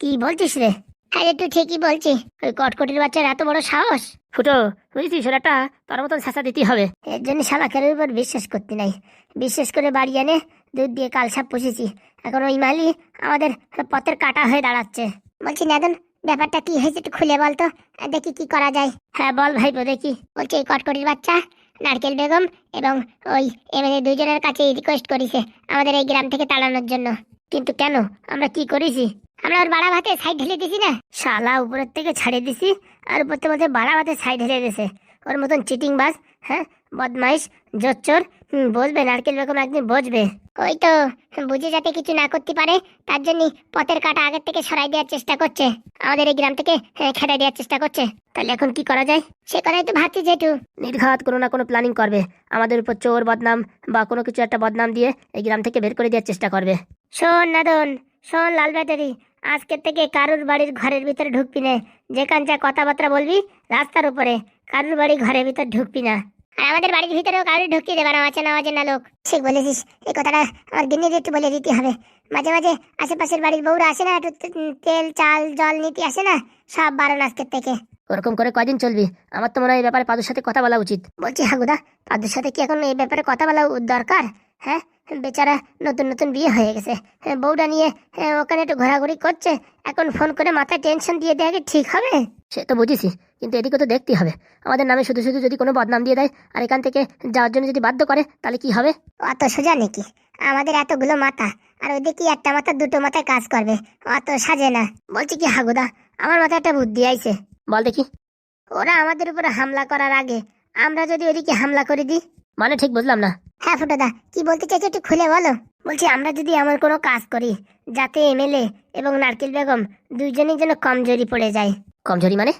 কি বলছিস রে? আরে তুই ঠিকই বলছি। ওই কটকটির বাচ্চার এত বড় সাহস? ফুটো বুঝেছিস? ওটা তোর মতন শাসা দিতে হবে। এর জন্য শালাকের উপর বিশ্বাস করতে নাই। বিশেষ করে বাড়ি এনে দুধ দিয়ে কালসাপ পুষেছি। এখন ওই মালি আমাদের পথের কাটা হয়ে দাঁড়াচ্ছে। বলছি নাদন ব্যাপারটা কি হয়েছে একটু খুলে বলতো। দেখি কি করা যায়। হ্যাঁ বল ভাইপো দেখি। বলছি এই কটকটির বাচ্চা নারকেল বেগম এবং ওই এমএলএ দুজনের কাছে রিকোয়েস্ট করেছে আমাদের এই গ্রাম থেকে তাড়ানোর জন্য। কিন্তু কেন? আমরা কি করেছি? আমরা ওর বাড়া ভাতে সাইড ঢেলে দিছি না। শালা উপরের থেকে ছাড়িয়ে দিছি আর উপর থেকে বাড়া ভাতে সাইড ঢেলে দিছে। ওর মতন চিটিং বাস হ্যাঁ? বদমাইশ জোচ্চোর বসবে নারকেল বেগম একদিন বসবে। ওই তো বুঝে যাতে কিছু না করতে পারে তার জন্য পথের কাটা আগের থেকে সরাই দেওয়ার চেষ্টা করছে। আমাদের এই গ্রাম থেকে খেদাই দেওয়ার চেষ্টা করছে। তাহলে এখন কি করা যায়? সে কথাই তো ভাবছি যেটু নির্ঘাত কোনো না কোনো প্ল্যানিং করবে। আমাদের উপর চোর বদনাম বা কোনো কিছু একটা বদনাম দিয়ে এই গ্রাম থেকে বের করে দেওয়ার চেষ্টা করবে। শোন নাদন শোন লাল ব্যাটারি আজকের থেকে কারুর বাড়ির ঘরের ভিতরে ঢুকবি না। যেখান যা কথাবার্তা বলবি রাস্তার উপরে। কারুর বাড়ি ঘরের ভিতর ঢুকবি না। আর আমাদের বাড়ির ভিতরেও কারুর ঢুকিয়ে দেবে না অচেনা অচেনা লোক। ঠিক বলেছিস। এই কথাটা আমার গিন্নির একটু বলে দিতে হবে। মাঝে মাঝে আশেপাশের বাড়ির বউরা আসে না একটু তেল চাল জল নিতে আসে না? সব বারণ আজকের থেকে। ওরকম করে কদিন চলবি? আমার তো মনে হয় এই ব্যাপারে পাদুর সাথে কথা বলা উচিত। বলছি হাগুদা পাদুর সাথে কি এখন এই ব্যাপারে কথা বলা দরকার? হ্যাঁ? বেচারা নতুন নতুন বিয়ে হয়ে গেছে। হ্যাঁ, বউটা নিয়ে হ্যাঁ, ওখানে একটু ঘোরাঘুরি করছে। এখন ফোন করে মাথায় টেনশন দিয়ে দেয় কি ঠিক হবে? সে তো বুঝেছি কিন্তু এদিকে তো দেখতে হবে। আমাদের নামে শুধু শুধু যদি কোনো বদনাম দিয়ে দেয় আর এখান থেকে যাওয়ার জন্য যদি বাধ্য করে তাহলে কি হবে? অত সোজা নাকি? আমাদের এতগুলো মাথা আর ওদিকে একটা মাথা দুটো মাথায় কাজ করবে। অত সাজে না। বলছি কি হাগুদা আমার মাথায় একটা বুদ্ধি আইছে। বল দেখি। ওরা আমাদের উপরে হামলা করার আগে আমরা যদি ওদিকে হামলা করে দিই মানে ঠিক বুঝলাম না। হ্যাঁ ফুটোদা কি বলতে চাইছো একটু খুলে বলো। বলছি আমরা যদি এমন কোনো কাজ করি যাতে এমএলএ এবং নারকেল বেগম দুইজনই যেন কমজোরি পড়ে যায়। কমজোরি মানে?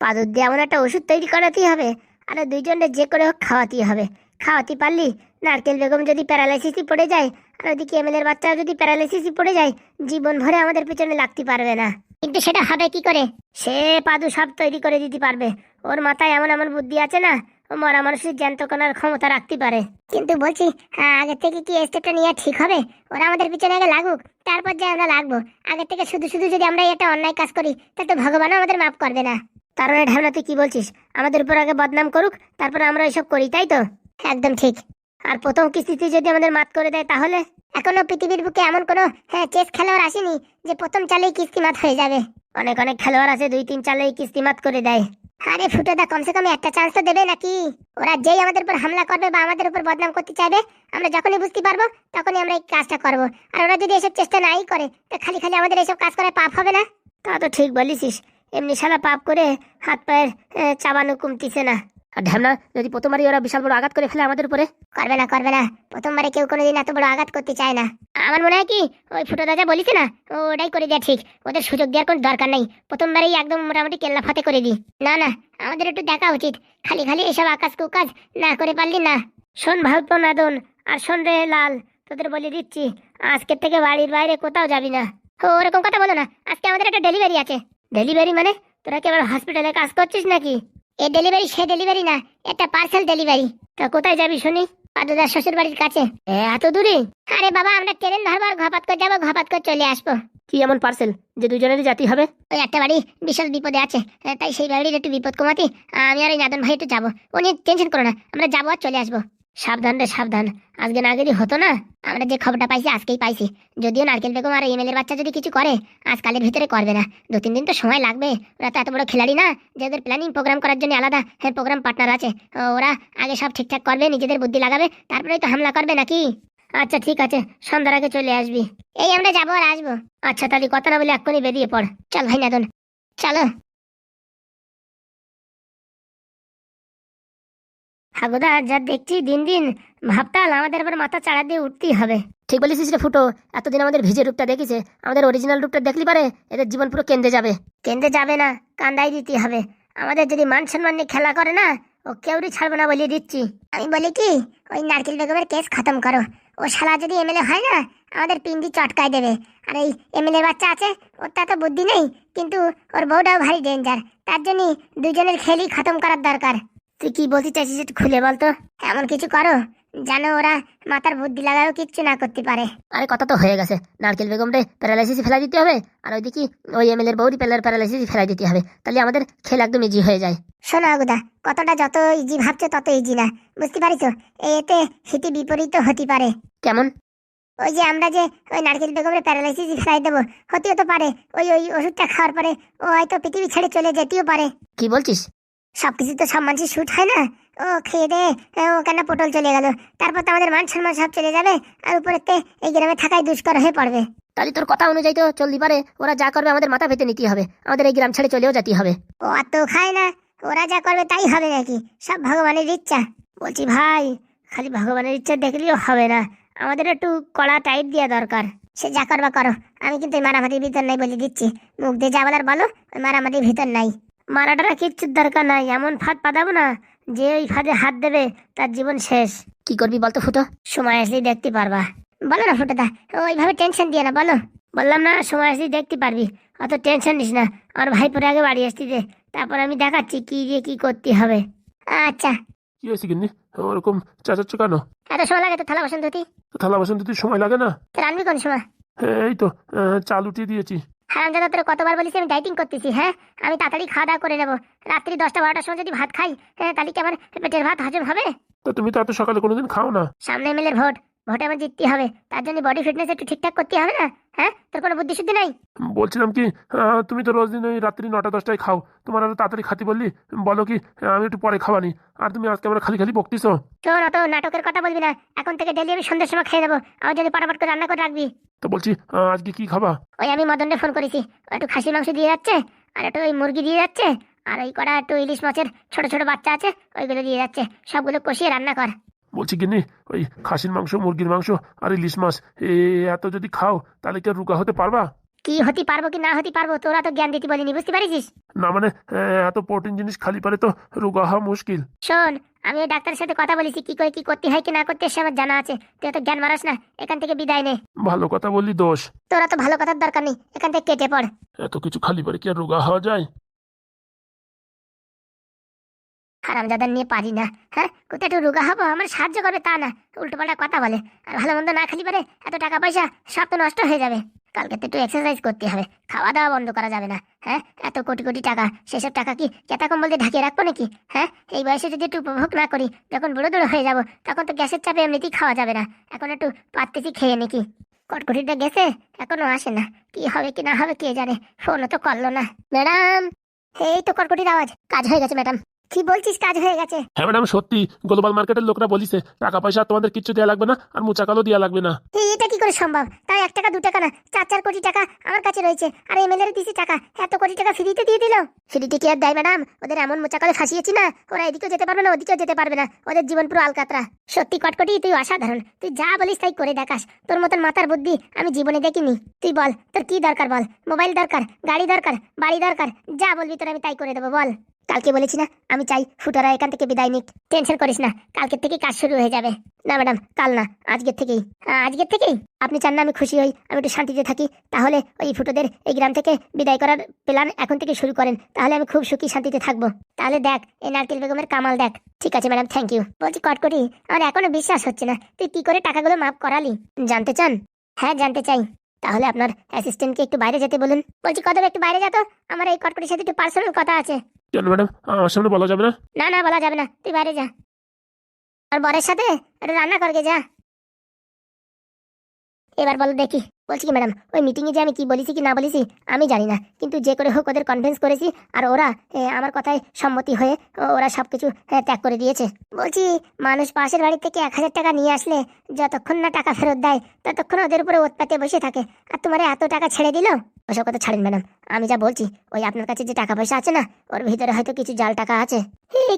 পাদুর দিয়ে এমন একটা ওষুধ তৈরি করাতেই হবে আর দুইজনের যে করে হোক খাওয়াতেই হবে। খাওয়াতে পারলি নারকেল বেগম যদি প্যারালাইসিসই পড়ে যায় আর ওদিকে এমএলএর বাচ্চাও যদি প্যারালাইসিসই পড়ে যায় জীবন ভরে আমাদের পেছনে লাগতে পারবে না। কিন্তু সেটা হবে কি করে? সে পাদু সব তৈরি করে দিতে পারবে। ওর মাথায় এমন এমন বুদ্ধি আছে না মরা মানুষের জ্যান্ত করার ক্ষমতা রাখতে পারে। কিন্তু বলছি আগে থেকে কি স্টেপটা নেওয়া ঠিক হবে? ওরা আমাদের পিছনে আগে লাগুক তারপর যে আমরা লাগবো। আগে থেকে শুধু শুধু যদি আমরা একটা অন্যায় কাজ করি তাহলে তো ভগবানও আমাদের মাফ করবে না। তার মানে ঢাবনা তুই কি বলছিস? আমাদের উপর আগে বদনাম করুক তারপর আমরা এসব করি তাই তো? একদম ঠিক। আর প্রথম কিস্তিতে যদি আমাদের মাত করে দেয় তাহলে? এখনও পৃথিবীর বুকে এমন কোনো হ্যাঁ চেস খেলোয়াড় আসেনি যে প্রথম চালেই কিস্তি মাত হয়ে যাবে। অনেক অনেক খেলোয়াড় আছে দুই তিন চালেই কিস্তি মাত করে দেয়। আরে ফুটোদা কমসে কম একটা চান্স তো দেবে নাকি? ওরা যেই আমাদের উপর হামলা করবে বা আমাদের উপর বদনাম করতে চাইবে, আমরা যখনই বুঝতে পারব, তখনই আমরা এই কাজটা করব। আর ওরা যদি এসব চেষ্টা নাই করে, তো খালি খালি আমাদের এসব কাজ করে পাপ হবে না? তা তো ঠিক বলিসিস এমনি শালা পাপ করে হাত পায়ের চাবানো কমতিছে না। আর ঢ্যামনা যদি প্রথমবারই ওরা বিশাল বড় আঘাত করে ফেলে আমাদের উপরে? করবে না করবে না। প্রথমবারে কেউ কোনোদিন এত বড় আঘাত করতে চায় না। আমার মনে হয় কি ওই ফুটো দাদা বলিস না ওটাই করে দেয়া ঠিক। ওদের সুযোগ দেওয়ার কোনো দরকার নেই। প্রথমবারেই একদম মোটামুটি কেল্লা ফাতে করে দিই। না না আমাদের একটু দেখা উচিত। খালি খালি এসব আকাশ কুকাজ না করে পারলি না। শোন ভারত নাদন আর শোন রে লাল তোদের বলে দিচ্ছি আজকের থেকে বাড়ির বাইরে কোথাও যাবি না। ও ওরকম কথা বলো না আজকে আমাদের একটা ডেলিভারি আছে। ডেলিভারি মানে? তোরা কি আবার হসপিটালে কাজ করছিস নাকি? এ ডেলিভারি সে ডেলিভারি না এটা পার্সেল ডেলিভারি তা কোথায় যাবি শুনি? পাদুদার শ্বশুর বাড়ির কাছে। এ, এত দূরে? আরে বাবা আমরা ট্রেন ধরবো আর ঘপাত করে যাব ঘপাত করে চলে আসব। কি এমন পার্সেল যে দুজনেরই জাতি হবে? ওই একটা বাড়ি বিশাল বিপদে আছে। তাই সেই বাড়ির একটু বিপদ কমাতে আমি আর এই নাদন ভাই একটু যাব। উনি নিয়ে টেনশন করো না আমরা যাব আর চলে আসব। সাবধান রে, সাবধান। আজকে না গেলে হতো না? আমরা যে খবরটা পাইছি, আজকেই পাইছি। যদিও নারকেল বেগম আর এমএলএর বাচ্চা যদি কিছু করে আজকালের ভিতরে করবে না। দু তিন দিন তো সময় লাগবে। ওরা তো এত বড় খেলাড়ি না, যে ওদের প্ল্যানিং প্রোগ্রাম করার জন্য আলাদা হ্যাঁ প্রোগ্রাম পার্টনার আছে। ওরা আগে সব ঠিকঠাক করবে, নিজেদের বুদ্ধি লাগাবে, তারপরেই তো হামলা করবে নাকি? আচ্ছা ঠিক আছে। সন্ধ্যার আগে চলে আসবি। এই আমরা যাব আর আসব। আচ্ছা তাহলে কথা না বলে এক্ষুনি বেরিয়ে পড়। চল ভাই নাদন চলো। হাগুদা যা দেখছি দিন দিন ভাবতাল আমাদের এবার মাথা চাড়া দিয়ে উঠতেই হবে। ঠিক বলেছিস রে ফুটো এতদিন আমাদের ভিজে রূপটা দেখেছে আমাদের অরিজিনাল রূপটা দেখলি পারে এদের জীবন পুরো কেন্দ্রে যাবে। কেন্দ্রে যাবে না কান্দাই দিতে হবে। আমাদের যদি মান সম্মান নিয়ে খেলা করে না ও কেউরি ছাড়বো না বলিয়ে দিচ্ছি। আমি বলি কি ওই নারকেল বেগমের কেস খতম করো। ও শালা যদি এমএলএ হয় না আমাদের পিন্ডি চটকায় দেবে। আর এই এমএলএ বাচ্চা আছে ওর তা তো বুদ্ধি নেই কিন্তু ওর বউটাও ভারী ডেঞ্জার তার জন্য দুজনের খেলি খতম করার দরকার। তুই কি বলতে চাইছিস একটু খুলে বলতো এমন কিছু করো জানো ওরা মাথার বুদ্ধি লাগাও কিচ্ছু না করতে পারে। আরে কথা তো হয়ে গেছে। নারকেল বেগম রে প্যারালাইসিস ফেলা দিতে হবে। আর ওইদিকে ওই এমএল এর বৌদি প্যালার প্যারালাইসিস ফেলাই দিতে হবে। তাহলে আমাদের খেল একদম ইজি হয়ে যায়। শোনো আগুদা কতটা যত ইজি ভাবছ তত ইজি না। বুঝতে পারিছো? এতে হিতে বিপরীত হতে পারে। কেমন? ওই যে আমরা যে ওই নারকেল বেগমের প্যারালাইসিস ফেলাই দেবো হতেও তো পারে। ওই ওই ওষুধটা খাওয়ার পরে ও হয়তো পৃথিবী ছেড়ে চলে যেতেও পারে। কি বলছিস? সবকিছু তো সব মানুষের শুট হয় না? ও খেয়ে দে। ও কেন পটল চলে গেল? তারপর তো আমাদের মান সম্মান সব চলে যাবে আর উপরেতে এই গ্রামে থাকাই দুষ্কর হয়ে পড়বে। তাহলে তোর কথা অনুযায়ী তো চলতে পারে ওরা যা করবে আমাদের মাথা পেতে নিতে হবে। আমাদের এই গ্রাম ছেড়ে চলেও যেতে হবে। ও আর তো খায় না। ওরা যা করবে তাই হবে নাকি? সব ভগবানের ইচ্ছা। বলছি ভাই খালি ভগবানের ইচ্ছা দেখলেও হবে না। আমাদের একটু কড়া টাইট দেওয়া দরকার। সে যা করবা করো। আমি কিন্তু এই মারামারির ভিতর নাই বলে দিচ্ছি। মুখ দিয়ে যা বলার বলো ওই মারামারির ভিতর নাই। মারাটারা কিচ্ছুর দরকার নাই এমন ফাঁদ পাতাবো না যে ওই ফাঁদে হাত দেবে তার জীবন শেষ। কি করবি বলতো ফুটো? সময় আসলেই দেখতে পারবা। বলো না ফুটোদা ওইভাবে টেনশন দিয়ে না বলো। বললাম না সময় আসলেই দেখতে পারবি। অত টেনশন নিস না। আমার ভাই পরে আগে বাড়ি আসতে দে তারপর আমি দেখাচ্ছি কি দিয়ে কি করতে হবে। আচ্ছা। কি হয়েছে কিন্নি ওরকম চাচাচ্ছ কেন? এত সময় লাগে তো থালা বাসন ধুতি? থালা বাসন দিতে সময় লাগে না? রানবি কোন সময়? এই তো চাল উঠিয়ে দিয়েছি। হারাম দাদা তোর কতবার বলিস আমি ডাইটিং করতেছি হ্যাঁ? আমি তাড়াতাড়ি খাওয়া দাওয়া করে নেব। রাত্রি দশটা বারোটার সময় যদি ভাত খাই হ্যাঁ তাহলে কি আমার পেটের ভাত হজম হবে? তো তুমি তো এত সকালে কোনোদিন খাও না সামনে এমএলএর ভোট। ভোটে আমার জিততে হবে। তার জন্য বডি ফিটনেস একটু ঠিকঠাক করতে হবে না? হ্যাঁ? তোর কোনো বুদ্ধি শুদ্ধি নাই? বলছিলাম কি তুমি তো রোজ দিন ওই রাত্রি নটা দশটায় খাও। তোমার আরও তাড়াতাড়ি খাতি বললি? বলো কি আমি একটু পরে খাওয়ানি। আর তুমি আজকে আমরা খালি খালি বকতিছো? শোন অত নাটকের কথা বলবি না। এখন থেকে ডেলি আমি সন্ধ্যার সময় খেয়ে নেব। আমার জন্য পটাপট করে রান্না করে রাখবি। তো বলছি আজকে কি খাবা? ওই আমি মদনকে ফোন করেছি। একটু খাসির মাংস দিয়ে যাচ্ছে আর একটু ওই মুরগি দিয়ে যাচ্ছে আর ওই কটা একটু ইলিশ মাছের ছোট ছোট বাচ্চা আছে ওইগুলো দিয়ে যাচ্ছে। সবগুলো কষিয়ে রান্না কর। বলছি কিন্নি ওই খাসির মাংস মুরগির মাংস আর ইলিশ মাছ এ এত যদি খাও তাহলে কি রুগা হতে পারবা? কি হতে পারব কি না হতে পারব? তোরা তো জ্ঞান দিতে বলিনি বুঝতে পারিস না মানে এত প্রোটিন জিনিস খালি পারে তো রোগা হওয়া মুশকিল। শোন আমি ডাক্তারের সাথে কথা বলেছি কি করে কি করতে হয় কি না করতে সে আমার জানা আছে। তুই তো জ্ঞান মারাস না এখান থেকে বিদায় নে। ভালো কথা বললি দোষ। তোরা তো ভালো কথার দরকার নেই এখান থেকে কেটে পড়। এত কিছু খালি পারে কি আর রোগা হওয়া যায়? হারামজাদা নিয়ে পারি না হ্যাঁ? কোথায় একটু রোগা হব? আমার সাহায্য করবে তা না। উল্টো পাল্টা কথা বলে। আর ভালো মন্দ না খালি পারে এত টাকা পয়সা, সব তো নষ্ট হয়ে যাবে। কালকে তো একটু এক্সারসাইজ করতে হবে। খাওয়া দাওয়া বন্ধ করা যাবে না হ্যাঁ? এত কোটি কোটি টাকা, সেসব টাকা কি কেতা কম্বল দিয়ে ঢাকিয়ে রাখব নাকি হ্যাঁ? এই বয়সে যদি একটু উপভোগ না করি, যখন বুড়ো দুড়ো হয়ে যাব, তখন তো গ্যাসের চাপে এমনিতেই খাওয়া যাবে না। এখন একটু পাততেছি খেয়ে নাকি কটকটিটা গেছে? এখনও আসে না। কি হবে, কি না হবে, কে জানে? ফোনও তো করল না। ম্যাডাম! এই তো কটকটির আওয়াজ। কাজ হয়ে গেছে, ম্যাডাম। কি বলছিস? কাজ হয়ে গেছে। হ্যাঁ ম্যাডাম সত্যি। গ্লোবাল মার্কেটের লোকরা বলিছে টাকা পয়সা তোমাদের কিচ্ছু দেওয়া লাগবে না আর মোচা মুচাকালও দেওয়া লাগবে না। এটা কি করে সম্ভব? তাই এক টাকা দু টাকা না চার চার কোটি টাকা আমার কাছে রয়েছে আর এমএলএর দিছি টাকা। এত কোটি টাকা ফ্রিতে দিয়ে দিল? ফ্রিতে কি আর দেয় ম্যাডাম? ওদের এমন মোচা মোচাকালে ফাঁসিয়েছি না ওরা এদিকেও যেতে পারবে না ওদিকেও যেতে পারবে না। ওদের জীবন পুরো আলকাতরা। সত্যি কটকটি তুই অসাধারণ। তুই যা বলিস তাই করে দেখাস। তোর মতন মাথার বুদ্ধি আমি জীবনে দেখিনি। তুই বল তোর কি দরকার বল? মোবাইল দরকার গাড়ি দরকার বাড়ি দরকার যা বলবি তোর আমি তাই করে দেবো বল। কালকে বলেছি না, আমি চাই ফুটোরা এখান থেকে বিদায় নিক। টেনশন করিস না, কালকের থেকে কাজ শুরু হয়ে যাবে। না ম্যাডাম, কাল না, আজকের থেকেই। আজকের থেকেই? আপনি চান না আমি খুশি হই, আমি একটু শান্তিতে থাকি। তাহলে ওই ফুটোদের এই গ্রাম থেকে বিদায় করার প্ল্যান এখন থেকে শুরু করেন। তাহলে আমি খুব সুখী শান্তিতে থাকব। তাহলে দেখ, এই নারকেল বেগমের কামাল দেখ। ঠিক আছে ম্যাডাম থ্যাংক ইউ বলছি কটকটি, আমার এখনও বিশ্বাস হচ্ছে না। তুই কি করে টাকাগুলো মাফ করালি? জানতে চান? হ্যাঁ জানতে চাই। তাহলে আপনার অ্যাসিস্ট্যান্টকে একটু বাইরে যেতে বলুন। বলছি কদম, একটু বাইরে যা তো। আমার এই কটকটির সাথে একটু পার্সোনাল কথা আছে। কেন ম্যাডাম, আমার সামনে বলা যাবে না। না না, বলা যাবে না। তুই বাইরে যা। আর বরের সাথে? একটু রান্না করগে যা। এবার বলো দেখি। বলছি কি, ম্যাডাম, ওই মিটিংয়ে যে আমি কি বলেছি কি না বলেছি, আমি জানি না। কিন্তু যে করে হোক ওদের কনভিন্স করেছি, আর ওরা আমার কথায় সম্মতি হয়ে ওরা সব কিছু ত্যাগ করে দিয়েছে। বলছি, মানুষ পাশের বাড়ি থেকে এক হাজার টাকা নিয়ে আসলে যতক্ষণ না টাকা ফেরত দেয়, ততক্ষণ ওদের উপরে ওৎপাতে বসে থাকে। আর তোমার এত টাকা ছেড়ে দিল? ওসব কথা ছাড়েন, ম্যাডাম। আমি যা বলছি, ওই আপনার কাছে যে টাকা পয়সা আছে না, ওর ভিতরে হয়তো কিছু জাল টাকা আছে।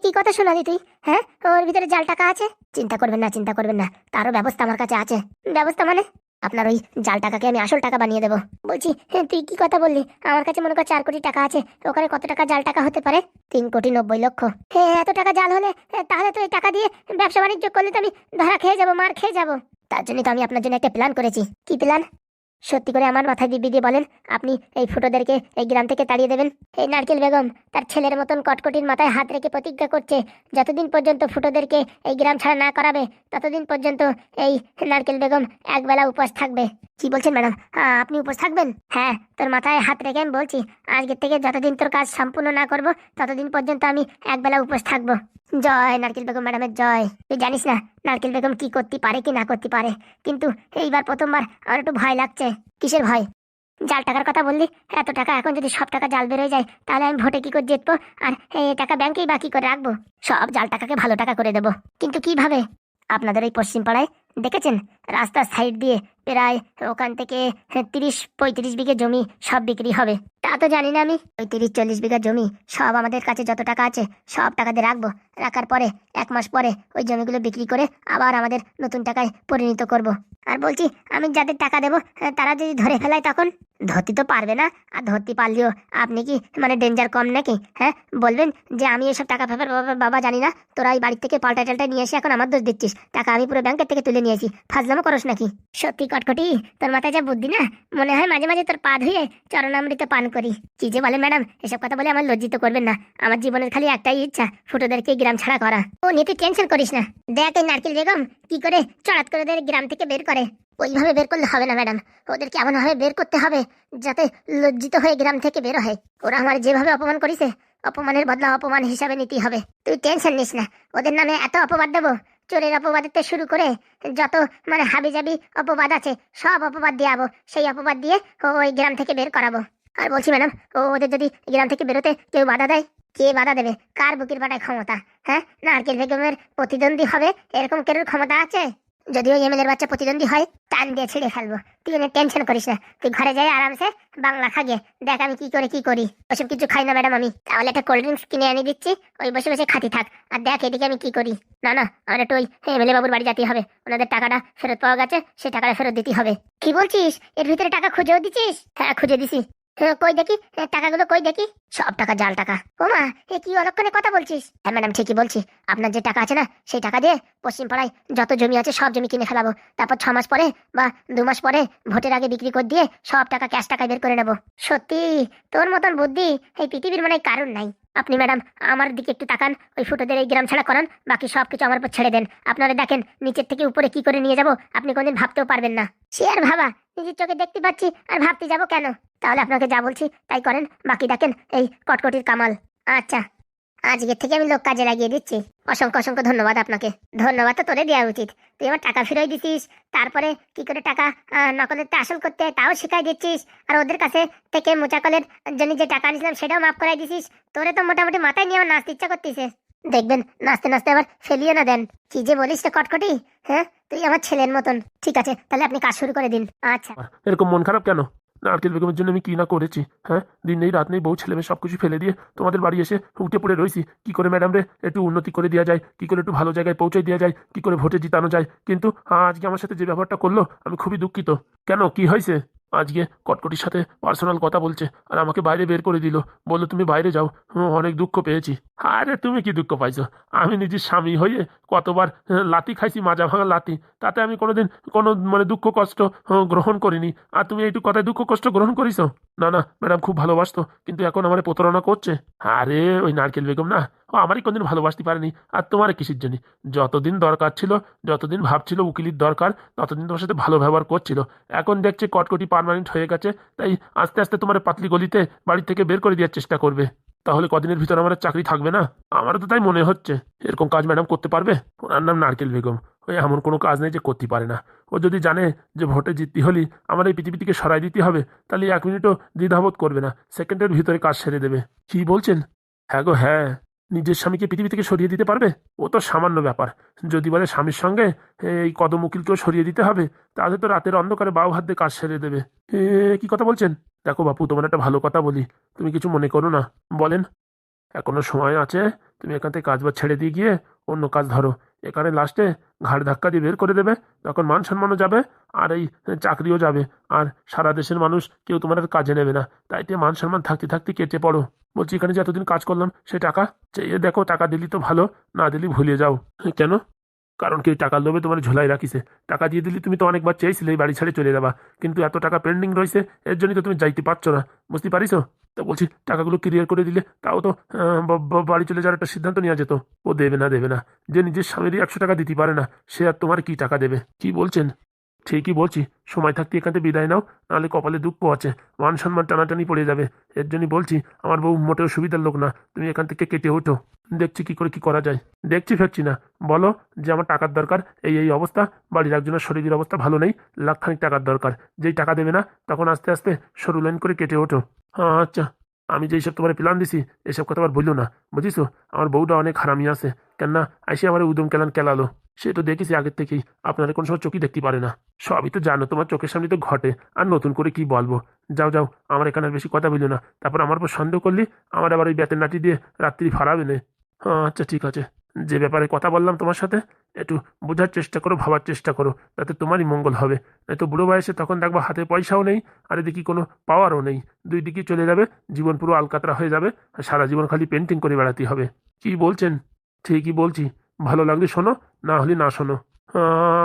কি কথা শোনালি তুই? হ্যাঁ? ওর ভিতরে জাল টাকা আছে? চিন্তা করবেন না, চিন্তা করবেন না। তারও ব্যবস্থা আমার কাছে আছে। ব্যবস্থা মানে? আপনার ওই জাল টাকাকে আমি আসল টাকা বানিয়ে দেবো। বলছি তুই কি কথা বললি? আমার কাছে মনে কর চার কোটি টাকা আছে। ওখানে কত টাকা জাল টাকা হতে পারে? তিন কোটি নব্বই লক্ষ। হ্যাঁ এত টাকা জাল হলে তাহলে তো এই টাকা দিয়ে ব্যবসা বাণিজ্য করলে তো আমি ধরা খেয়ে যাব, মার খেয়ে যাব। তার জন্য তো আমি আপনার জন্য একটা প্ল্যান করেছি। কি প্ল্যান সত্যি করে আমার মাথায় দিব্যি দিয়ে বলেন, আপনি এই ফুটোদেরকে এই গ্রাম থেকে তাড়িয়ে দেবেন। এই নারকেল বেগম তার ছেলের মতন কটকটির মাথায় হাত রেখে প্রতিজ্ঞা করছে, যতদিন পর্যন্ত ফুটোদেরকে এই গ্রাম ছাড়া না করাবে, ততদিন পর্যন্ত এই নারকেল বেগম একবেলা উপোস থাকবে। কি বলছেন ম্যাডাম? আপনি উপোস থাকবেন? হ্যাঁ তোর মাথায় হাত রেখে আমি বলছি, আজকের থেকে যতদিন তোর কাজ সম্পূর্ণ না করব, ততদিন পর্যন্ত আমি একবেলা উপোস থাকব। জয় নারকেল বেগম ম্যাডামের জয়। তুই জানিস না, নারকেল বেগম কি করতে পারে কি না করতে পারে। কিন্তু এইবার প্রথমবার আমার একটু ভয় লাগছে। কিসের ভয়? জাল টাকার কথা বললি? এত টাকা এখন যদি সব টাকা জাল বেরোয় যায়, তাহলে আমি ভোটে কি করে জিতবো? আর এই টাকা ব্যাংকেই বাকি করে রাখব? সব জাল টাকাকে ভালো টাকা করে দেবো। কিন্তু কীভাবে? আপনাদের এই পশ্চিম পাড়ায় দেখেছেন? রাস্তার সাইড দিয়ে প্রায় ওখান থেকে তিরিশ, পঁয়ত্রিশ বিঘে জমি সব বিক্রি হবে। তা তো জানি না আমি। ওই তিরিশ চল্লিশ বিঘা জমি, সব আমাদের কাছে যত টাকা আছে, সব টাকাতে রাখব। রাখার পরে, এক মাস পরে ওই জমিগুলো বিক্রি করে আবার আমাদের নতুন টাকায় পরিণত করব। আর বলছি, আমি যাদের টাকা দেবো তারা যদি ধরে ফেলায় তখন? ধরতে তো পারবে না। আর ধরতে পারলেও আপনি কি মানে ডেঞ্জার কম নাকি? হ্যাঁ বলবেন যে আমি এসব টাকা ফেপার বাবা জানি না। তোরা এই বাড়ি থেকে পাল্টা টাল্টা নিয়ে এসে এখন আমার দোষ দিচ্ছিস। টাকা আমি পুরো ব্যাংকের থেকে তুলে নিয়েছি ফাজলামো করস নাকি? সত্যি কটকটি, তোর মাথায় যা বুদ্ধি না, মনে হয় মাঝে মাঝে তোর পা ধুয়ে চরণামৃত পান করি। কি যে বলে ম্যাডাম, এসব কথা বলে আমার লজ্জিত করবেন না। আমার জীবনের খালি একটাই ইচ্ছা, ফুটোদেরকে গ্রাম ছাড়া করা। ও নিয়ে তুই টেনশন করিস না। দেখ এই নারকেল বেগম, কি করে চড়াত করে ওদের গ্রাম থেকে বের করে। ওইভাবে বের করলে হবে না ম্যাডাম। ওদেরকে এমনভাবে বের করতে হবে, যাতে লজ্জিত হয়ে গ্রাম থেকে বের হয়। ওরা আমার যেভাবে অপমান করেছে, অপমানের বদলা অপমান হিসাবে নিতে হবে। তুই টেনশন নিস না। ওদের নামে এত অপবাদ দেবো চোরের অপবাদ থেকে শুরু করে যত মানে হাবি জাবি অপবাদ আছে, সব অপবাদ দিয়ে আবো। সেই অপবাদ দিয়ে ওই গ্রাম থেকে বের করাবো। আর বলছি ম্যাডাম, ও ওদের যদি গ্রাম থেকে বেরোতে কেউ বাধা দেয়, কে বাধা দেবে? কার বুকির পাটায় ক্ষমতা? হ্যাঁ? নারকেল বেগমের প্রতিদ্বন্দ্বী হবে? এরকম কেউ ক্ষমতা আছে? যদিও এমএলএর বাচ্চা প্রতিদ্বন্দ্বী হয়, টান দিয়ে ছিঁড়ে ফেলব। তুই এনে টেনশন করিস না। তুই ঘরে যাই আরামসে, বাংলা খাগে দেখ আমি কি করে কি করি। ওসব কিছু খাই না ম্যাডাম আমি। তাহলে একটা কোল্ড ড্রিঙ্কস কিনে এনে দিচ্ছি, ওই বসে বসে খাতি থাক। আর দেখ এদিকে আমি কি করি। না না, আমার একটু ওই এমএলএ বাবুর বাড়ি যেতে হবে। ওনাদের টাকাটা ফেরত পাওয়া গেছে সেই টাকাটা ফেরত দিতে হবে। কি বলছিস? এর ভিতরে টাকা খুঁজেও দিছিস? হ্যাঁ খুঁজে দিছি। কই দেখি? হ্যাঁ, টাকাগুলো কই দেখি? সব টাকা জাল টাকা। ও মা এ কি অলক্ষণে কথা বলছিস? হ্যাঁ ম্যাডাম ঠিকই বলছি। আপনার যে টাকা আছে না সেই টাকা দিয়ে পশ্চিম পাড়ায় যত জমি আছে সব জমি কিনে ফেলাবো। তারপর ছ মাস পরে বা দু মাস পরে ভোটের আগে বিক্রি করে দিয়ে সব টাকা ক্যাশ টাকায় বের করে নেব। সত্যি তোর মতন বুদ্ধি এই পৃথিবীর মানে কারণ নাই। আপনি ম্যাডাম, আমার দিকে একটু তাকান, ওই ফুটোদের এই গ্রাম ছাড়া করান, বাকি সব কিছু আমার উপর ছেড়ে দেন। আপনারা দেখেন, নিচের থেকে উপরে কি করে নিয়ে যাব, আপনি কোনদিন ভাবতেও পারবেন না। সে আর ভাবা, নিজের চোখে দেখতে পাচ্ছি, আর ভাবতে যাব কেন? তাহলে আপনাকে যা বলছি, তাই করেন, বাকি দেখেন, এই কটকটির কামাল। আচ্ছা। আজকের থেকে আমি লোক কাজে লাগিয়ে দিচ্ছি। অসংখ্য অসংখ্য ধন্যবাদ আপনাকে। ধন্যবাদ তো তোরে দেওয়া উচিত। তুই আমার টাকা ফিরিয়ে দিছিস, তারপরে কি করে টাকা নকলের আসল করতে তাও শিখাই দিচ্ছিস, আর ওদের কাছে থেকে মোচাকলের জন্য যে টাকা নিয়েছিলাম সেটাও মাফ করাই দিছিস, তোরে তো মোটামুটি মাথায় নিয়ে আমার নাচতে ইচ্ছা করতেছে। দেখবেন নাচতে নাচতে আবার ফেলিও না দেন। কি যে বলিস রে কটকটি হ্যাঁ? তুই আমার ছেলের মতন। ঠিক আছে, তাহলে আপনি কাজ শুরু করে দিন। আচ্ছা। এরকম মন খারাপ কেন? নারকেল বেগমের জন্য আমি কি না করেছি? হ্যাঁ? দিন নেই, রাত নেই, বউ, ছেলে মেয়ে সব কিছু ফেলে দিয়ে তোমাদের বাড়ি এসে উঠে পড়ে রয়েছি কি করে ম্যাডাম রে? একটু উন্নতি করে দেওয়া যায়, কি করে একটু ভালো জায়গায় পৌঁছে দেওয়া যায়, কি করে ভোটে জিতানো যায়? কিন্তু আজকে আমার সাথে যে ব্যবহারটা করল, আমি খুবই দুঃখিত। কেন? কি হয়েছে? আজকে কটকটির সাথে পার্সোনাল কথা বলছে আর আমাকে বাইরে বের করে দিল। বলল, তুমি বাইরে যাও অনেক দুঃখ পেয়েছি। আরে, তুমি কি দুঃখ পাইছো? আমি নিজের স্বামী হয়ে কতবার লাতি খাইছি, মাজা ভাঙা লাতি তাতে আমি কোনোদিন কোনো মানে দুঃখ, কষ্ট গ্রহণ করিনি। আর তুমি এইটু কথায় দুঃখ, কষ্ট গ্রহণ করিস না না, ম্যাডাম, খুব ভালোবাসতো, কিন্তু এখন আমার প্রতারণা করছে। আরে, ওই নারকেল বেগম না ও, আমারই কোনদিন ভালোবাসতে পারেনি। আর তোমার কিসের জন্য? যতদিন দরকার ছিল, যতদিন ভাবছিল উকিলির দরকার, ততদিন তোমার সাথে ভালো ব্যবহার করছিল। এখন দেখছে কটকটি পার্মানেন্ট হয়ে গেছে, তাই আস্তে আস্তে তোমার পাতলি গলিতে বাড়ি থেকে বের করে দেওয়ার চেষ্টা করবে। তাহলে কদিনের ভিতর আমার চাকরি থাকবে না? আমারও তো তাই মনে হচ্ছে। এরকম কাজ ম্যাডাম করতে পারবে? ওনার নাম নারকেল বেগম। ওই এমন কোনো কাজ নেই যে করতে পারে না। ও যদি জানে যে ভোটে জিততে হলে আমার এই পৃথিবী থেকে সরাই দিতে হবে, তাহলে এক মিনিটও দ্বিধাবোধ করবে না। সেকেন্ডের ভিতরে কাজ সেরে দেবে। কি বলছেন? হ্যাঁ গো হ্যাঁ। নিজের স্বামীকে পৃথিবী থেকে সরিয়ে দিতে পারবে? ও তো সামান্য ব্যাপার। যদি বলে স্বামীর সঙ্গে এই কদম উকিলকেও সরিয়ে দিতে হবে, তাহলে তো রাতের অন্ধকারে বাউ হাত দিয়ে কাজ সেরে দেবে। কি কথা বলছেন? দেখো বাপু, তোমার একটা ভালো কথা বলি। তুমি কিছু মনে করো না। বলেন। এখনও সময় আছে, তুমি এখান থেকে কাজ বাজ ছেড়ে দিয়ে গিয়ে অন্য কাজ ধরো। এখানে লাস্টে ঘাড় ধাক্কা দিয়ে বের করে দেবে, তখন মান সম্মানও যাবে, আর এই চাকরিও যাবে। আর সারা দেশের মানুষ কেউ তোমার কাজে নেবে না। তাই তো মান সম্মান থাকতে থাকতে কেটে পড়ো। বলছি, এখানে যে এতদিন কাজ করলাম, সে টাকা চেয়ে দেখো, টাকা দিলি তো ভালো, না দিলি ভুলিয়ে যাও। কেন? কারণ কেউ টাকার লোভে তোমার ঝোলাই রাখিছে। টাকা দিয়ে দিলি তুমি তো অনেকবার চেয়েছিলে এই বাড়ি ছেড়ে চলে যাবা, কিন্তু এত টাকা পেন্ডিং রয়েছে, এর জন্যই তো তুমি যাইতে পারছ না। বুঝতে পারিছো তো বলছি, টাকাগুলো ক্লিয়ার করে দিলে তাও তো বাড়ি চলে যাওয়ার একটা সিদ্ধান্ত নেওয়া যেত। ও দেবে না দেবে না। যে নিজের স্বামীরই একশো টাকা দিতে পারে না, সে আর তোমার কি টাকা দেবে? কি বলছেন? ঠিকই বলছি, সময় থাকতে এখান বিদায় নাও, নাহলে কপালে দুঃখ আছে, মান সম্মান টানাটানি পড়ে যাবে। এর জন্যই বলছি, আমার বউ মোটেও সুবিধার লোক না, তুমি এখান থেকে কেটে ওঠো। দেখছি কি করে কি করা যায়। দেখছি ফেরছি না। বলো যে আমার টাকার দরকার, এই এই অবস্থা, বাড়ির একজনের শরীরের অবস্থা ভালো নেই লাখখানিক টাকার দরকার। যেই টাকা দেবে না, তখন আস্তে আস্তে সরু লাইন করে কেটে ওঠো। আচ্ছা। আমি যেই সব তোমার প্ল্যান দিছি, এসব কথা আবার বলল না। বুঝিস আমার বউটা অনেক হারামি আছে। কেননা, আইসে আমার উদম কেলান কেলালো। সে তো দেখেছি আগের থেকেই, আপনারা কোনো সময় চোখই দেখতে পারে না। সবই তো জানো, তোমার চোখের সামনে তো ঘটে। আর নতুন করে কি বলব? যাও যাও, আমার এখানে বেশি কথা বলল না। তারপর আমার উপর সন্দেহ করলি, আমার আবার ওই বেতের নাটি দিয়ে রাত্রি ফারাবে না। হ্যাঁ আচ্ছা ঠিক আছে। যে ব্যাপারে কথা বললাম তোমার সাথে, একটু বোঝার চেষ্টা করো, ভাবার চেষ্টা করো, তাতে তোমারই মঙ্গল হবে। নয়তো বুড়ো বয়সে তখন দেখব হাতে পয়সাও নেই, আর এদিকে কোনো পাওয়ারও নেই। দুই দিকেই চলে যাবে, জীবন পুরো আলকাতরা হয়ে যাবে, আর সারা জীবন খালি পেন্টিং করে বেড়াতে হবে। কি বলছেন? ঠিকই বলছি। ভালো লাগলে শোনো, না হলে না শোনো।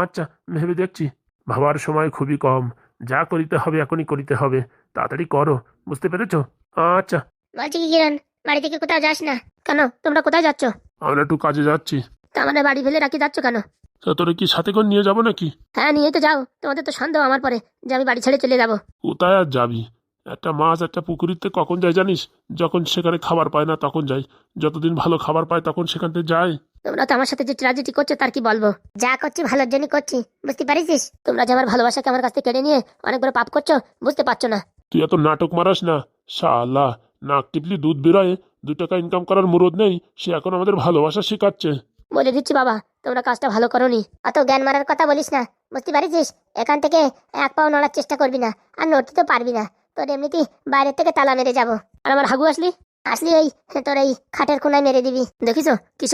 আচ্ছা ভেবে দেখছি। ভাবার সময় খুবই কম। যা করিতে হবে, এখনই করিতে হবে। তাড়াতাড়ি করো, বুঝতে পেরেছ? আচ্ছা। বলছি কি কিরণ, বাড়ি থেকে কোথাও যাস না। কেন, তোমরা কোথায় যাচ্ছ? আমরা একটু কাজে যাচ্ছি। তা আমাদের বাড়ি ফেলে রাখি যাচ্ছ কেন? তা তোরে কি সাথে করে নিয়ে যাব নাকি? হ্যাঁ নিয়ে তো যাও। তোমাদের তো সন্দেহ আমার পরে যে আমি বাড়ি ছেড়ে চলে যাব। কোথায় আর যাবি? একটা মাছ একটা পুকুরিতে কখন যায় জানিস? যখন সেখানে খাবার পায় না তখন যায়। যতদিন ভালো খাবার পায় তখন সেখান থেকে যায়। তোমরা তো আমার সাথে যে ট্রাজেডি করছ তার কি বলব? যা করছি ভালোর জন্য করছি। বুঝতে পারিস তোমরা যে আমার ভালোবাসাকে আমার কাছ থেকে কেড়ে নিয়ে অনেক বড় পাপ করছ বুঝতে পারছ না। তুই এত নাটক মারাস না। শালা নাক টিপলি দুধ বেরোয়। দু টাকা ইনকাম করার মুরদ নেই, সে এখন আমাদের ভালোবাসা শেখাচ্ছে। বলে দিচ্ছি বাবা, তোমরা কাজটা ভালো করনি। অত জ্ঞান মারার কথা বলিস না, বুঝতে পারিস? এখান থেকে এক পাও নড়ার চেষ্টা করবি না, আর নড়তে তো পারবি না। তোর এমনিতেই বাইরের থেকে তালা মেরে যাব। আর আমার হাগু আসলি? আসলি ওই তোর এই খাটের কোনায় মেরে দিবি। দেখিছো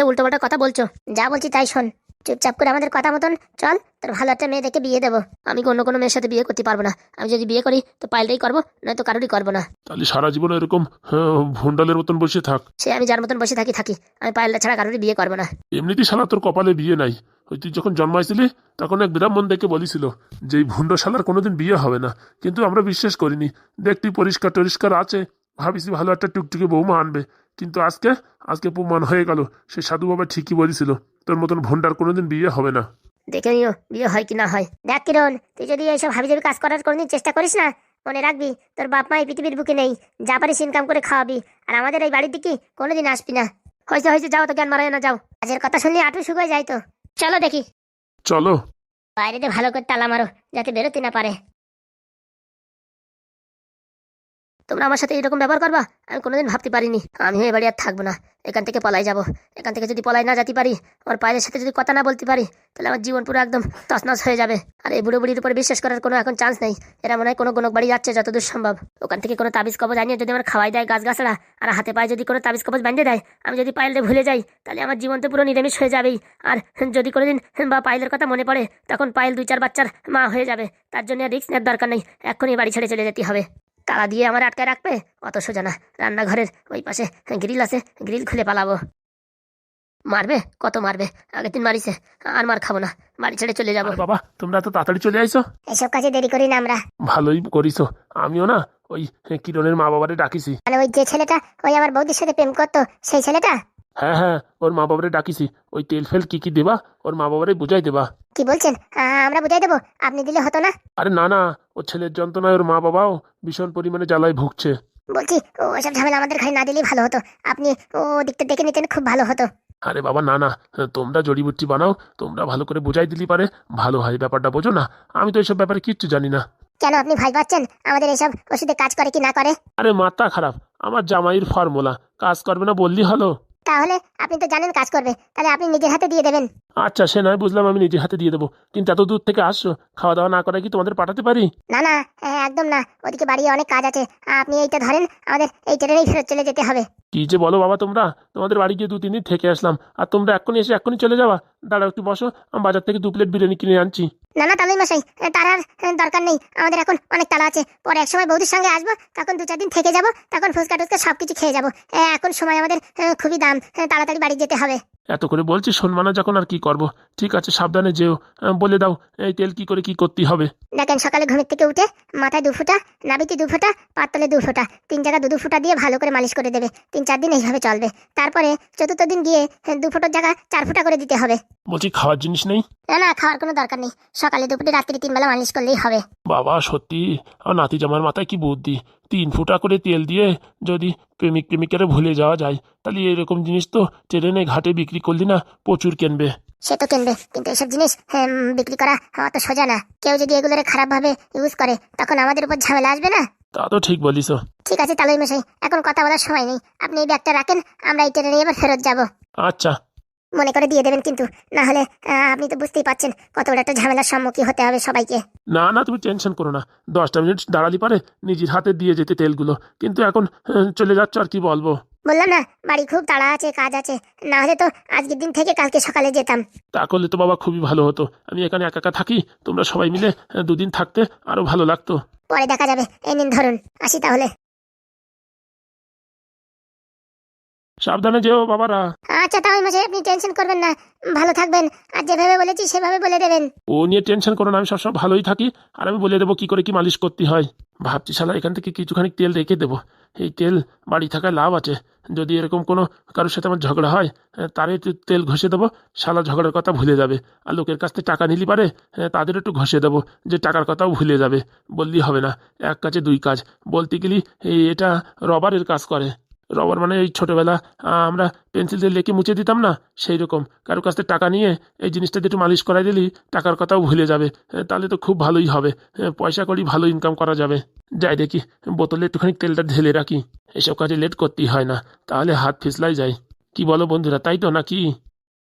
উল্টো পাল্টা কথা বলছো? যা বলছি তাই শোন। চুপচাপ করে আমাদের কথা মতন চল তোর ভালো একটা মেয়ে দেখে বিয়ে দেবো। আমি অন্য কোনো মেয়ের সাথে বিয়ে করতে পারব না। আমি যদি বিয়ে করি তো পাইলটাই করব নয়তো কারোরই করব না। তাহলে সারা জীবন এরকম হ্যাঁ, ভন্ডালের মতন বসে থাক। সে আমি যার মতন বসে থাকি থাকি। আমি পাইলটা ছাড়া কারোরই বিয়ে করব না। এমনিতেই শালা তোর কপালে বিয়ে নাই। ওই তুই যখন জন্মাইছিলি তখন এক ব্রাহ্মণ দেখে বলেছিল যে এই ভুন্ড শালার কোনোদিন বিয়ে হবে না। কিন্তু আমরা বিশ্বাস করিনি। দেখ তুই পরিষ্কার টরিষ্কার আছে। ভাবিছি ভালো একটা টুকটুকে বৌমা আনবে। কিন্তু আজকে আজকে প্রমাণ হয়ে গেল। সে সাধু বাবা ঠিকই বলেছিল তোর মতন ভন্ডার কোনোদিন বিয়ে হবে না। দেখে নিও বিয়ে হয় কি না হয়। দেখ কিরণ তুই যদি এইসব হাবি যাবি কাজ করার কোনোদিন চেষ্টা করিস না মনে রাখবি তোর বাপ মা এই পৃথিবীর বুকে নেই। যা পারিস ইনকাম করে খাওয়াবি আর আমাদের এই বাড়ির দিকে কোনোদিন আসবি না। হয়েছে হয়েছে যাও তো জ্ঞান মারায় না যাও। আজের কথা শুনলে আটু শুকিয়ে যায় তো। চলো দেখি। চলো। বাইরেতে ভালো করে তালা মারো যাতে বেরোতে না পারে। তোমরা আমার সাথে এরকম ব্যবহার করবা? আমি কোনোদিন ভাবতে পারিনি। আমি এ বাড়ি আর থাকব না। এখান থেকে পলাই যাব। এখান থেকে যদি পলাই না যেতে পারি আমার পায়ের সাথে যদি কথা না বলতে পারি, তাহলে আমার জীবন পুরো একদম তছনছ হয়ে যাবে। আর এই বুড়ো বুড়ির উপর বিশ্বাস করার কোনো এখন চান্স নেই। এরা মনে হয় কোনো গণক বাড়ি যাচ্ছে যতদূর সম্ভব। ওখান থেকে কোনো তাবিজ কবজ আনিয়ে যদি আমার খাওয়াই দেয় গাছ গাছড়া আর হাতে পায়ে যদি কোনো তাবিজ কবজ বাঁধে দেয়, আমি যদি পাইলটা ভুলে যাই, তাহলে আমার জীবন তো পুরো নিরামিষ হয়ে যাবেই। আর যদি কোনোদিন বা পাইলের কথা মনে পড়ে, তখন পাইল দুই চার বাচ্চার মা হয়ে যাবে। তার জন্য রিস্ক নেওয়ার দরকার নেই। এখনই বাড়ি ছেড়ে চলে যেতে হবে। তালা দিয়ে আমার আটকায় রাখবে? অত সোজা না। রান্নাঘরের ওই পাশে গ্রিল আছে গ্রিল খুলে পালাবো। মারবে? কত মারবে? আগের দিন মারিছে। আর মার খাব না। বাড়ি ছেড়ে চলে যাব। বাবা তোমরা তো তাড়াতাড়ি চলে আইছো। এসব কাজে দেরি করি না আমরা। ভালোই করিছো। আমিও না ওই কিরণের মা বাবারে ডাকিছি। মানে ওই যে ছেলেটা ওই আমার বৌদির সাথে প্রেম করতো সেই ছেলেটা? হ্যাঁ হ্যাঁ ওর মা বাবারে ডাকিছি। ওই তেল ফেল কি কি দেবা ওর মা বাবারে বুঝাই দেবা। কি বলছেন? আমরা বুঝাই দেবো। আপনি দিলে হতো না? আরে না না ওর ছেলের যন্ত্রণায় ওর মা বাবাও ভীষণ পরিমাণে জ্বালায় ভুগছে। বলছি ওসব ঝামেলা আমাদের ঘরে না দিলেই ভালো হতো। আপনি ও দিকটা দেখে নিতেন খুব ভালো হতো। আরে বাবা না না তোমরা জড়িবুটি বানাও তোমরা ভালো করে বুঝাই দিলি পারে ভালো হয় ব্যাপারটা বোঝো না আমি তো এইসব ব্যাপারে কিচ্ছু জানি না। কেন আপনি ভয় পাচ্ছেন? আমাদের এসব ওষুধে কাজ করে কি না করে? আরে মাথা খারাপ আমার জামাইয়ের ফর্মুলা কাজ করবে না বললি হলো। তাহলে আপনি তো জানেন কাজ করবে তাহলে আপনি নিজের হাতে দিয়ে দেবেন। আচ্ছা সে নয় বুঝলাম আমি নিজে হাতে দিয়ে দেবো। কিন্তু এত দূর থেকে আসছো খাওয়া দাওয়া না করে কি তোমাদের পাঠাতে পারি? না না হ্যাঁ, একদম না। ওদিকে বাড়িয়ে অনেক কাজ আছে। আপনি এইটা ধরেন আমাদের এই ট্রেনেই ফেরত চলে যেতে হবে। কি যে বলো বাবা তোমরা তোমাদের বাড়ি গিয়ে দু তিন দিন থেকে আসলাম। আর তোমরা এক্ষুনি এসে এক্ষুনি চলে যাওয়া দাঁড়াও একটু বসো আমি বাজার থেকে দু প্লেট বিরিয়ানি কিনে আনছি। না না তালুই মশাই তার আর দরকার নেই। আমাদের এখন অনেক তালা আছে। পরে এক সময় বৌদির সঙ্গে আসব তখন দু চার দিন থেকে যাব তখন ফুচকা টুচকা সবকিছু খেয়ে যাব। এখন সময় আমাদের খুবই দাম। তাড়াতাড়ি বাড়ি যেতে হবে। এত করে বলছি সম্মানা যখন আর কি করব? ঠিক আছে সাবধানে যেও। বলে দাও এই তেল কি করে কি করতে হবে? দেখেন সকালে ঘুমের থেকে উঠে মাথায় দু ফোঁটা নাবিতে দু ফোঁটা পাতলে দু ফোঁটা। তিন জায়গা দু দু ফোঁটা দিয়ে ভালো করে মালিশ করে দেবে। তিন চার দিন এইভাবে চলবে। তারপরে চতুর্থ দিন গিয়ে দু ফোঁটার জায়গা চার ফোঁটা করে দিতে হবে। বলছি খাওয়ার জিনিস নেই? না না খাওয়ার কোনো দরকার নেই। সকালে দুপুরে রাত্রি তিন বেলা মালিশ করলেই হবে। বাবা সত্যি? আমার নাতি জামার মাথায় কি বুদ্ধি? তিন ফুটা করে তেল দিয়ে যদি প্রেমিক প্রেমিকারে ভুলে যাওয়া যায় তাহলে এরকম জিনিস তো ট্রেনে ঘাটে বিক্রি করলি না প্রচুর কিনবে। সে তো কিনবে কিন্তু এসব জিনিস বিক্রি করা অত সোজা না। কেউ যদি এগুলোর খারাপভাবে ইউজ করে তখন আমাদের উপর ঝামেলা আসবে না? তা তো ঠিক বলিস। ঠিক আছে তালুই মশাই এখন কথা বলার সময় নেই। আপনি এই ব্যাগটা রাখেন আমরা এই ট্রেনে এবার ফেরত যাব। আচ্ছা। মনে করে দিয়ে দেবেন কিন্তু না হলে আপনি তো বুঝতেই পাচ্ছেন কত বড় একটা ঝামেলার সম্মুখীন হতে হবে সবাইকে। না না তুমি টেনশন করো না। দশটা মিনিট দাঁড়ালি পারে নিজের হাতে দিয়ে যেতে তেলগুলো। কিন্তু এখন চলে যাচ্ছ আর কি বলব? বললাম না বাড়ি খুব তাড়া আছে কাজ আছে। না হলে তো আজকের দিন থেকে কালকে সকালে যেতাম। তা করলে তো বাবা খুবই ভালো হতো। আমি এখানে একা একা থাকি তোমরা সবাই মিলে দুদিন থাকতে আরও ভালো লাগতো। পরে দেখা যাবে এই নিন ধরুন। আসি তাহলে। সাবধানে যেও বাবারা। আচ্ছা তাহলে মশাই আপনি টেনশন করবেন না। ভালো থাকবেন। আর যেভাবে বলেছি সেভাবে বলে দেবেন। ও নিয়ে টেনশন করো না আমি সবসময় ভালোই থাকি। আর আমি বলে দেবো কি করে কি মালিশ করতে হয়। ভাবছি শালা এখান থেকে কিছুখানি তেল রেখে দেবো। এই তেল বাড়ি থাকায় লাভ আছে। যদি এরকম কোনো কারোর সাথে আমার ঝগড়া হয় তারে একটু তেল ঘষে দেবো। শালা ঝগড়ার কথা ভুলে যাবে। আর লোকের কাছ থেকে টাকা নিলি পারে তাদের একটু ঘষে দেবো। যে টাকার কথাও ভুলে যাবে। বললেই হবে না। এক কাজে দুই কাজ। বলতে গেলি এই এটা রবারের কাজ করে। রবার মানে এই ছোটোবেলা আমরা পেন্সিল দিয়ে লেখে মুছে দিতাম না? সেই রকম কারোর কাছ থেকে টাকা নিয়ে এই জিনিসটা একটু মালিশ করাই দিলি, টাকার কথাও ভুলে যাবে। তাহলে তো খুব ভালোই হবে। পয়সা করি ভালো ইনকাম করা যাবে। যাই দেখি, বোতলে একটুখানি তেলটা ঢেলে রাখি। এসব কাজে লেট করতেই হয় না। তাহলে হাত ফিসলাই যায়। কি বলো বন্ধুরা, তাই তো নাকি?